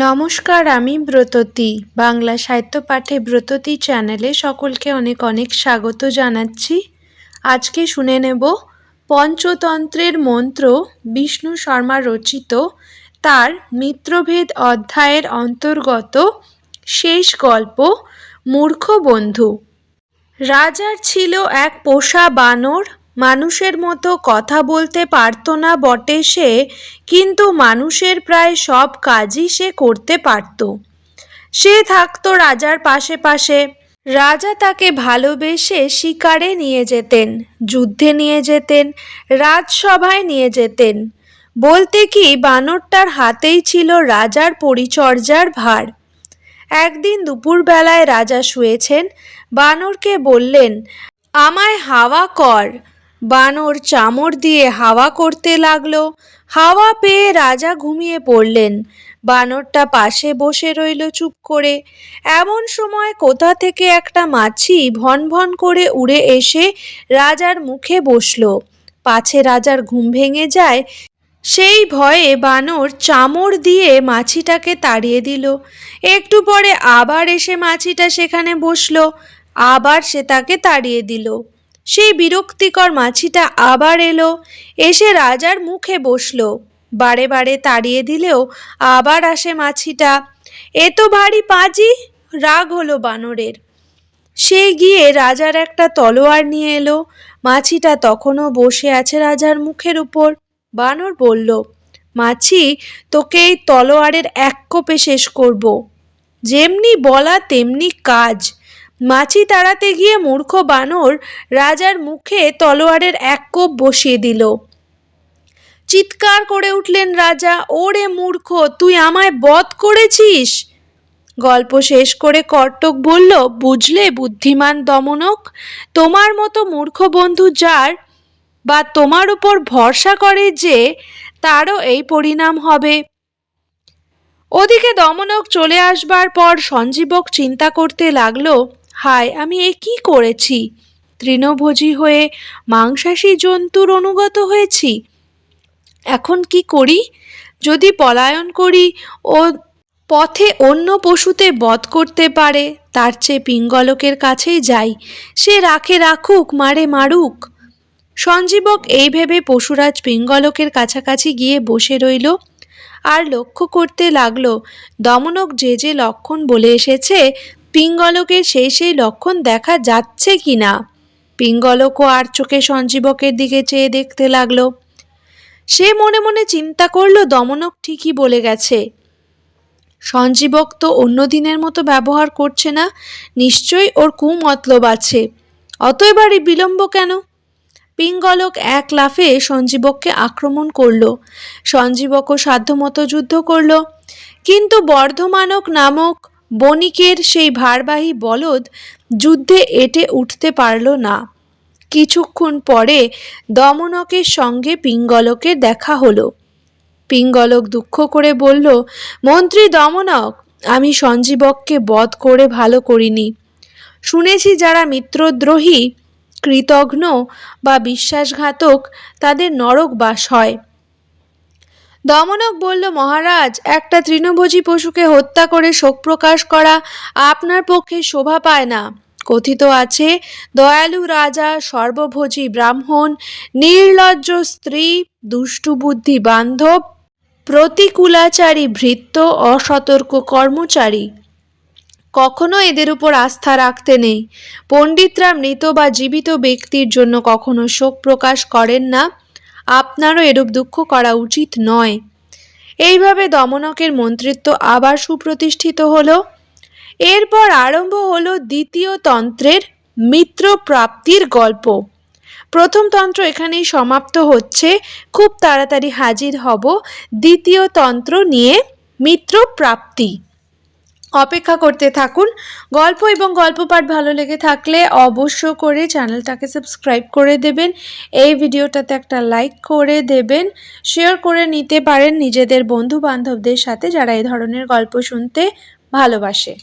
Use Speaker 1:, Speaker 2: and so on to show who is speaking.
Speaker 1: নমস্কার, আমি ব্রততী। বাংলা সাহিত্য পাঠে ব্রততী চ্যানেলে সকলকে অনেক অনেক স্বাগত জানাচ্ছি। আজকে শুনে নেব পঞ্চতন্ত্রের মন্ত্র বিষ্ণু শর্মা রচিত, তার মিত্রভেদ অধ্যায়ের অন্তর্গত শেষ গল্প, মূর্খ বন্ধু। রাজার ছিল এক পোষা বানর মানুষের মতো কথা বলতে পারত না বটে সে, কিন্তু মানুষের প্রায় সব কাজই সে করতে পারত। সে থাকতো রাজার পাশে পাশে। রাজা তাকে ভালোবেসে শিকারে নিয়ে যেতেন, যুদ্ধে নিয়ে যেতেন, রাজসভায় নিয়ে যেতেন। বলতে কি, বানরটার হাতেই ছিল রাজার পরিচর্যার ভার। একদিন দুপুরবেলায় রাজা শুয়েছেন, বানরকে বললেন, আমায় হাওয়া কর। বানর চামড় দিয়ে হাওয়া করতে লাগল। হাওয়া পেয়ে রাজা ঘুমিয়ে পড়লেন। বানরটা পাশে বসে রইল চুপ করে। এমন সময় কোথা থেকে একটা মাছি ভন ভন করে উড়ে এসে রাজার মুখে বসল। পাছে রাজার ঘুম ভেঙে যায়, সেই ভয়ে বানর চামড় দিয়ে মাছিটাকে তাড়িয়ে দিল। একটু পরে আবার এসে মাছিটা সেখানে বসল, আবার সে তাকে তাড়িয়ে দিল। সেই বিরক্তিকর মাছিটা আবার এলো। এসে রাজার মুখে বসল। বারে বারে তাড়িয়ে দিলেও আবার আসে মাছিটা। এ তো ভারী পাজি, রাগ হলো বানরের। সে গিয়ে রাজার একটা তলোয়ার নিয়ে এলো। মাছিটা তখনও বসে আছে রাজার মুখের উপর। বানর বলল, মাছি, তোকে এই তলোয়ারের এক কোপে শেষ করব। যেমনি বলা, তেমনি কাজ। মাছি তাড়াতে গিয়ে মূর্খ বানর রাজার মুখে তলোয়ারের এক কোপ বসিয়ে দিল। চিৎকার করে উঠলেন রাজা, ওরে মূর্খ, তুই আমায় বধ করেছিস? গল্প শেষ করে কর্তক বলল, বুঝলে বুদ্ধিমান দমনক, তোমার মতো মূর্খ বন্ধু যার বা তোমার উপর ভরসা করে যে তারও এই পরিণাম হবে। ওদিকে দমনক চলে আসবার পর সঞ্জীবক চিন্তা করতে লাগল হায়, আমি এ কি করেছি? তৃণভোজী হয়ে মাংসাশী জন্তুর অনুগত হয়েছি? এখন কি করি? যদি পলায়ন করি ও পথে অন্য পশুতে বধ করতে পারে, তার চেয়ে পিঙ্গলকের কাছেই যাই। সে রাখে রাখুক, মারে মারুক। সঞ্জীবক এই ভেবে পশুরাজ পিঙ্গলকের কাছাকাছি গিয়ে বসে রইল। আর লক্ষ্য করতে লাগল, দমনক যে যে লক্ষণ বলে এসেছে পিঙ্গলকের সেই সেই লক্ষণ দেখা যাচ্ছে কি না? পিঙ্গলকও আর চোখে সঞ্জীবকের দিকে চেয়ে দেখতে লাগল। সে মনে মনে চিন্তা করল, দমনক ঠিকই বলে গেছে। সঞ্জীবক তো অন্য দিনের মতো ব্যবহার করছে না, নিশ্চয়ই ওর কুমতলব আছে। অত এবারই বিলম্ব কেন? পিঙ্গলক এক লাফে সঞ্জীবককে আক্রমণ করল। সঞ্জীবকও সাধ্যমতো যুদ্ধ করল। কিন্তু বর্ধমানক নামক বণিকের সেই ভারবাহী বলদ যুদ্ধে এটে উঠতে পারল না। কিছুক্ষণ পরে দমনকের সঙ্গে পিঙ্গলকের দেখা হলো। পিঙ্গলক দুঃখ করে বলল, মন্ত্রী দমনক, আমি সঞ্জীবককে বধ করে ভালো করিনি। শুনেছি যারা মিত্রদ্রোহী, কৃতঘ্ন বা বিশ্বাসঘাতক, তাদের নরক বাস হয়। দমনক বলল, মহারাজ, একটা তৃণভোজী পশুকে হত্যা করে শোক প্রকাশ করা আপনার পক্ষে শোভা পায় না। কথিত আছে, দয়ালু রাজা, সর্বভোজী ব্রাহ্মণ, নির্লজ্জ স্ত্রী দুষ্টুবুদ্ধি বান্ধব, প্রতিকূলাচারী ভৃত্য, অসতর্ক কর্মচারী। কখনো এদের উপর আস্থা রাখতে নেই। পণ্ডিতরা মৃত বা জীবিত ব্যক্তির জন্য কখনো শোক প্রকাশ করেন না। আপনারও এরূপ দুঃখ করা উচিত নয়। এইভাবে দমনকের মন্ত্রিত্ব আবার সুপ্রতিষ্ঠিত হল। এরপর আরম্ভ হল দ্বিতীয় তন্ত্রের মিত্র প্রাপ্তির গল্প। প্রথম তন্ত্র এখানেই সমাপ্ত হচ্ছে। খুব তাড়াতাড়ি হাজির হব। দ্বিতীয় তন্ত্র নিয়ে মিত্র প্রাপ্তি অপেক্ষা করতে থাকুন। গল্প এবং গল্প পাঠ ভালো লেগে থাকলে অবশ্য করে চ্যানেলটাকে সাবস্ক্রাইব করে দেবেন। এই ভিডিওটাতে একটা লাইক করে দেবেন। শেয়ার করে নিতে পারেন নিজেদের বন্ধু বান্ধবদের সাথে যারা এই ধরনের গল্প শুনতে ভালোবাসে।